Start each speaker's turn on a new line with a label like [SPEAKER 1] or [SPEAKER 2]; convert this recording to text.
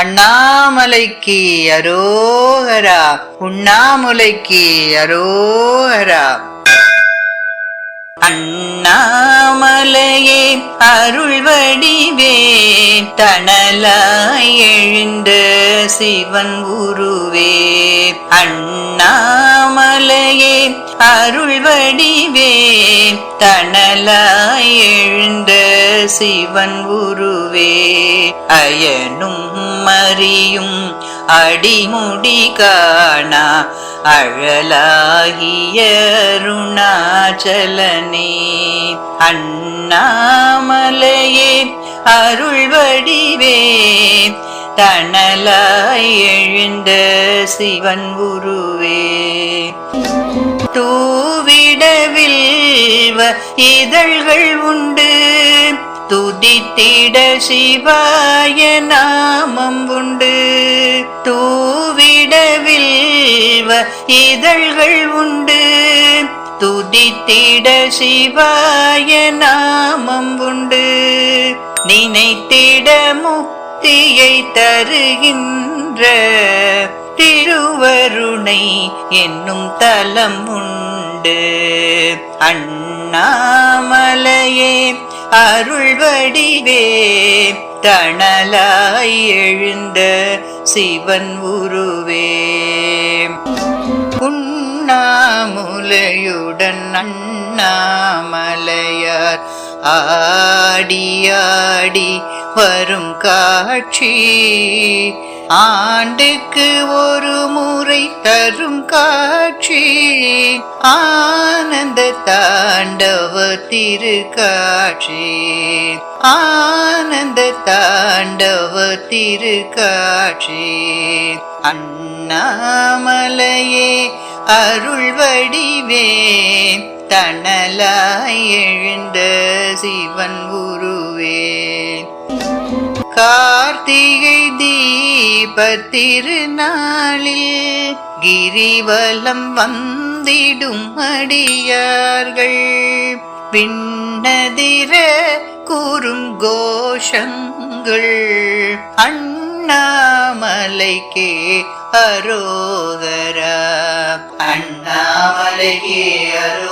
[SPEAKER 1] அண்ணாமலைக்கு அரோகரா உண்ணாமுலைக்கு அரோகரா. அண்ணாமலையே அருள் வடிவே தணலாய் எழுந்த சிவன் உருவே. அண்ணாமலையே அருள் வடிவே தணலாய் எழுந்த சிவன் உருவே அயனும் மறியும் அடிமுடி காணா அழலாகிய அருணாச்சலனே. அண்ணாமலையே அருள் வடிவே தணலாய் எழுந்த சிவன் உருவே. தூவிடவில் இதழ்கள் உண்டு துதித்திட சிவாய நாமம் உண்டு. தூவிடவில் இதழ்கள் உண்டு. துதித்திட சிவாய நாமம் உண்டு. நினைத்திட முக்தியை தருகின்ற திருவருணை என்னும் தலம் உண்டு. அண்ணாமலையே அருள் வடிவே தணலாய் எழுந்த சிவன் உருவே. உண்ணாமுலையுடன் அண்ணாமலையார் ஆடியாடி வரும் காட்சி. ஆண்டுக்கு ஒரு முறை தரும் காட்சி. ஆ தாண்டவ திருக்காட்சி. ஆனந்த தாண்டவ திருக்காட்சி. அண்ணாமலையே அருள் வடிவே தணலாய் எழுந்த சிவன் உருவே. கார்த்திகை தீபத்திருநாளில் கிரிவலம் வந்த வந்திடும் அடியார்கள். பின்னதிர கூறும் கோஷங்கள். அண்ணாமலைக்கே அரோகரா. அண்ணாமலைக்கே அரோ